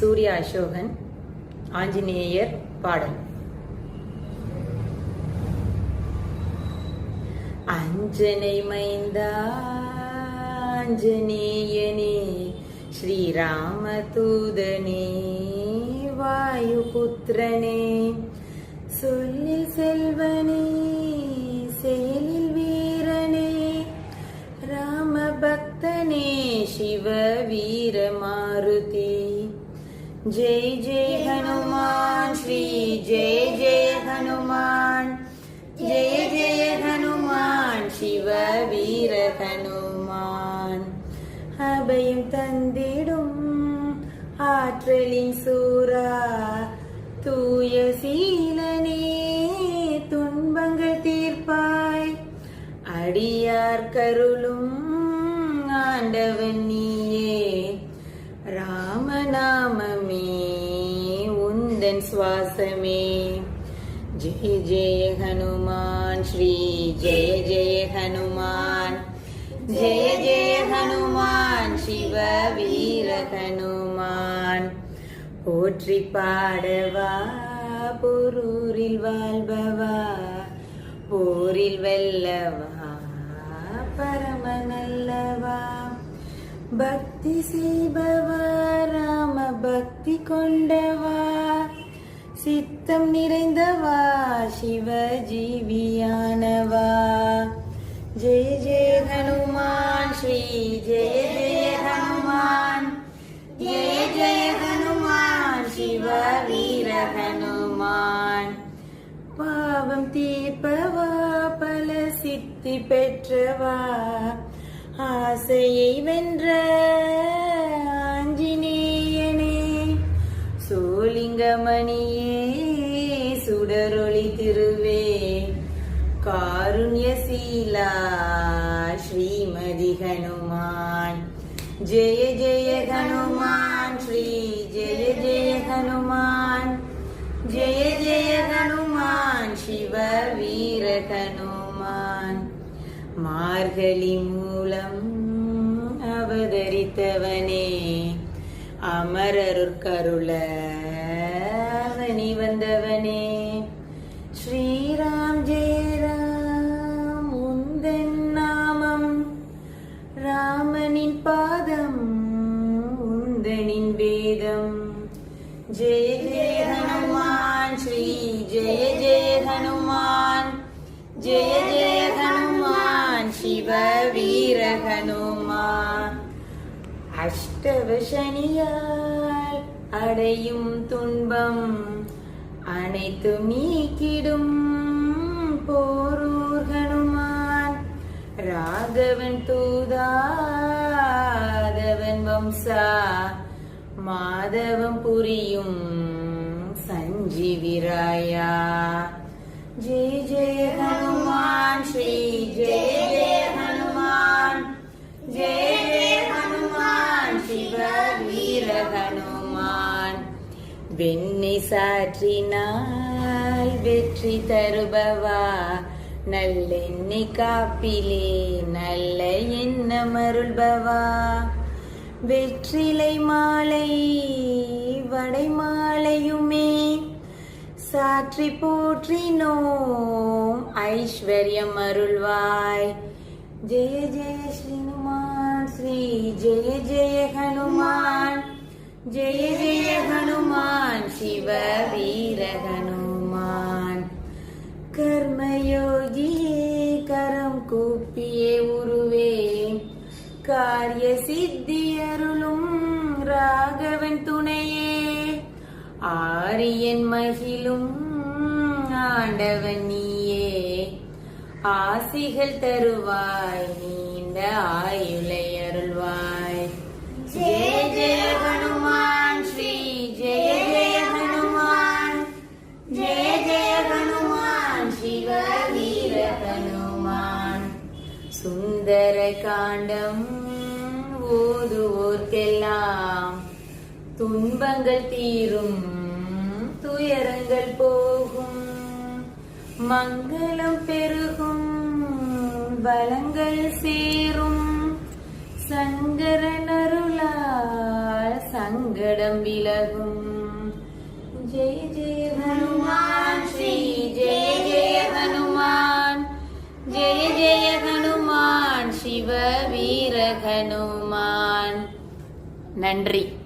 சூர்யா அசோகன் ஆஞ்சநேயர் பாடல். அஞ்சனை மைந்தா ஆஞ்சநேயனே ஸ்ரீராம தூதனே வாயுபுத்திரனே சொல்லில் செல்வனே செயலில் வீரனே ராம பக்தனே சிவ வீர மாருதி ஜெய் ஜெய் ஹனுமான் ஸ்ரீ ஜெய ஜெய ஹனுமான். ஜெய ஜெய ஹனுமான் சிவ வீர ஹனுமான். அபயம் தந்திடும் ஆற்றலின் சூரா தூய சீலனே துன்பங்கள் தீர்ப்பாய். அடியார் கருளும் ஆண்டவன் நீயே ராமநாமமே உந்தன் சுவாசமே. ஜெய ஜெய ஹனுமான் ஸ்ரீ ஜெய ஜெய ஹனுமான். ஜெய ஜெய ஹனுமான் சிவ வீர ஹனுமான். போற்றி பாடவா பொருரில் வாழ்பவா. போரில் வெல்லவா பரம நல்லவா பக்தி செய்பவா ராம பக்தி கொண்டவா சித்தம் நிறைந்தவா சிவ ஜீவியானவா ஜெய ஜெய ஹனுமான் ஸ்ரீ ஜெய ஜெய ஹனுமான். ஜெய ஜெய ஹனுமான் சிவ வீர ஹனுமான். பாவம் தீர்ப்பவா பல சித்தி பெற்றவா. ஆசையை வென்ற ஆஞ்சநேயனே சோலிங்கமணியே சுடரொளி திருவே காருண்யசீலா ஸ்ரீமதி ஹனுமான். ஜெய ஜெய ஹனுமான் ஸ்ரீ ஜெய ஜெய ஹனுமான். ஜெய ஜெய ஹனுமான் சிவ வீர ஹனுமான். மார்கழி மூ அமரருக்கருள. அஷ்டவசனியால் அடையும் துன்பம் அனைத்து நீக்கிடும் போரூர் ஹனுமான். ராகவன் தூதாதவன் வம்சா மாதவம் புரியும் சஞ்சீவிராயா ஜெய ஜெய ஹனுமான் ஸ்ரீ வெண்ணி சாற்றினால் வெற்றி தருபவா? நல்லெண்ணி காப்பிலே நல்ல எண்ணம் அருள்பவா? வெற்றிலை மாலை வடை மாலையுமே சாற்றி போற்றினோம் ஐஸ்வர்யம் அருள்வாய். ஜெய ஜெய ஸ்ரீனுமான் ஸ்ரீ ஜெய ஜெய ஹனுமான். ஜெய ஜெய ஹனுமான் சிவ வீர ஹனுமான். கர்மயோகியே கரம் கூப்பியே உருவே. காரிய சித்தி அருளும் ராகவன் துணையே. ஆரியன் மகிழும் ஆண்டவன் நீயே. ஆசிகள் தருவாய் நீண்ட ஆயுளைய ஹனுமான் சுந்தர காண்டம் ஓதுவோர்க்கெல்லாம் துன்பங்கள் தீரும் துயரங்கள் போகும். மங்களம் பெருகும் வளங்கள் சேரும். சங்கரன் அருளால் சங்கடம் விலகும். ஜெய ஜெய ஹனுமான் ஸ்ரீ ஹனுமான். நன்றி.